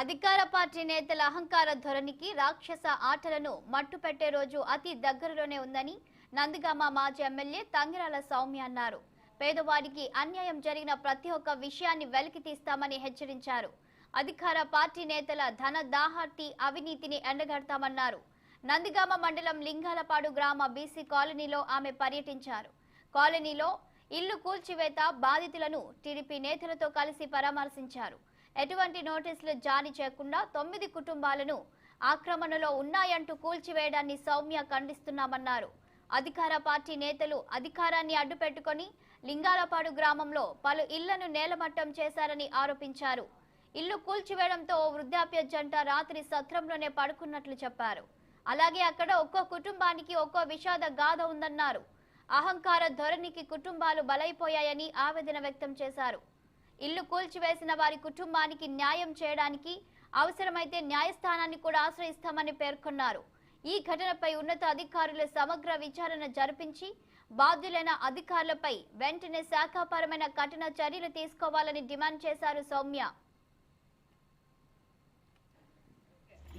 అధికార పార్టీ నేతల అహంకార ధోరణికి రాక్షస ఆటలను మట్టుపెట్టే రోజు అతి దగ్గరలోనే ఉందని నందిగామ మాజీ ఎమ్మెల్యే తంగిరాల సౌమ్య అన్నారు. పేదవారికి అన్యాయం జరిగిన ప్రతి ఒక్క విషయాన్ని వెలికి తీస్తామని హెచ్చరించారు. అధికార పార్టీ నేతల ధన దాహార్తి అవినీతిని ఎండగడతామన్నారు. నందిగామ మండలం లింగాలపాడు గ్రామ బీసీ కాలనీలో ఆమె పర్యటించారు. కాలనీలో ఇల్లు కూల్చివేత బాధితులను టీడీపీ నేతలతో కలిసి పరామర్శించారు. ఎటువంటి నోటీసులు జారీ చేయకుండా తొమ్మిది కుటుంబాలను ఆక్రమణలో ఉన్నాయంటూ కూల్చివేయడాన్ని సౌమ్య ఖండిస్తున్నామన్నారు. అధికార పార్టీ నేతలు అధికారాన్ని అడ్డుపెట్టుకుని లింగాలపాడు గ్రామంలో పలు ఇళ్ళను నేలమట్టం చేశారని ఆరోపించారు. ఇల్లు కూల్చివేయడంతో ఓ వృద్ధాప్య జంట రాత్రి సత్రంలోనే పడుకున్నట్లు చెప్పారు. అలాగే అక్కడ ఒక్కో కుటుంబానికి ఒక్కో విషాద గాథ ఉందన్నారు. అహంకార ధోరణికి కుటుంబాలు బలైపోయాయని ఆవేదన వ్యక్తం చేశారు. ఇల్లు కూల్చివేసిన వారి కుటుంబానికి న్యాయం చేయడానికి అవసరమైతే న్యాయస్థానాన్ని కూడా ఆశ్రయిస్తామని పేర్కొన్నారు. ఈ ఘటనపై ఉన్నత అధికారులు సమగ్ర విచారణ జరిపించి బాధ్యులైన అధికారులపై వెంటనే శాఖాపరమైన కఠిన చర్యలు తీసుకోవాలని డిమాండ్ చేశారు సౌమ్య.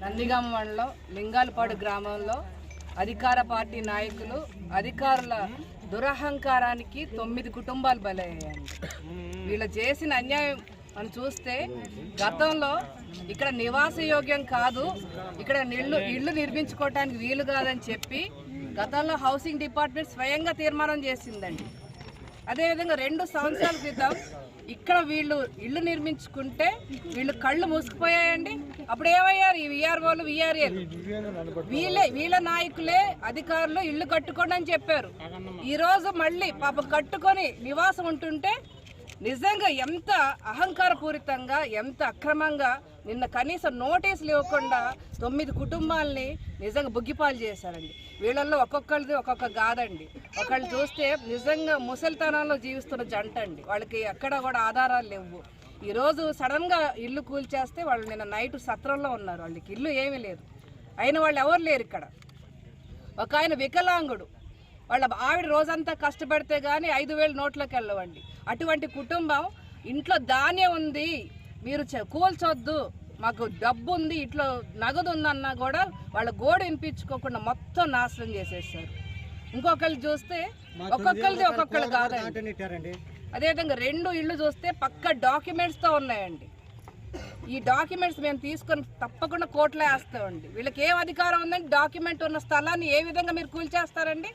నందిగామ మండలం లింగాలపాడు గ్రామంలో అధికార పార్టీ నాయకులు అధికారుల దురహంకారానికి తొమ్మిది కుటుంబాలు బలయ్యాయండి. వీళ్ళు చేసిన అన్యాయం మనం చూస్తే గతంలో ఇక్కడ నివాస యోగ్యం కాదు ఇక్కడ ఇళ్ళు ఇళ్ళు నిర్మించుకోవటానికి వీలు కాదని చెప్పి గతంలో హౌసింగ్ డిపార్ట్మెంట్ స్వయంగా తీర్మానం చేసిందండి. అదేవిధంగా రెండు సంవత్సరాల క్రితం ఇక్కడ వీళ్ళు ఇల్లు నిర్మించుకుంటే వీళ్ళు కళ్ళు మూసుకుపోయాయండి. అప్పుడు ఏమయ్యారు ఈ విఆర్ఓలు విఆర్ఏలు వీళ్ళే వీళ్ళ నాయకులే అధికారులు ఇల్లు కట్టుకోండి అని చెప్పారు. ఈ రోజు మళ్ళీ పాప కట్టుకొని నివాసం ఉంటుంటే నిజంగా ఎంత అహంకారపూరితంగా ఎంత అక్రమంగా నిన్న కనీసం నోటీసులు ఇవ్వకుండా తొమ్మిది కుటుంబాలని నిజంగా బుగ్గిపాలు చేశారండి. వీళ్ళల్లో ఒక్కొక్కరిది ఒక్కొక్క గాదండి. ఒకళ్ళు చూస్తే నిజంగా ముసలితనంలో జీవిస్తున్న జంట అండి వాళ్ళకి ఎక్కడ కూడా ఆధారాలు లేవు. ఈరోజు సడన్గా ఇల్లు కూల్చేస్తే వాళ్ళు నిన్న నైట్ సత్రంలో ఉన్నారు. వాళ్ళకి ఇల్లు ఏమీ లేదు. అయిన వాళ్ళు ఎవరు లేరు ఇక్కడ? ఒక ఆయన వికలాంగుడు. వాళ్ళ ఆవిడ రోజంతా కష్టపడితే కానీ ఐదు వేలు నోట్లోకి వెళ్ళవండి. అటువంటి కుటుంబం ఇంట్లో ధాన్యం ఉంది. మీరు కూల్చొద్దు. మాకు డబ్బు ఉంది ఇట్లా నగదు ఉందన్నా కూడా వాళ్ళ గోడ వినిపించుకోకుండా మొత్తం నాశనం చేసేసారు ఇంకొకళ్ళు చూస్తే ఒక్కొక్కరిది ఒక్కొక్కరు కాదండి. అదేవిధంగా రెండు ఇళ్ళు చూస్తే పక్క డాక్యుమెంట్స్తో ఉన్నాయండి. ఈ డాక్యుమెంట్స్ మేము తీసుకొని తప్పకుండా కోర్టులో వేస్తామండి. వీళ్ళకి ఏం అధికారం ఉందండి డాక్యుమెంట్ ఉన్న స్థలాన్ని ఏ విధంగా మీరు కూల్చేస్తారండి?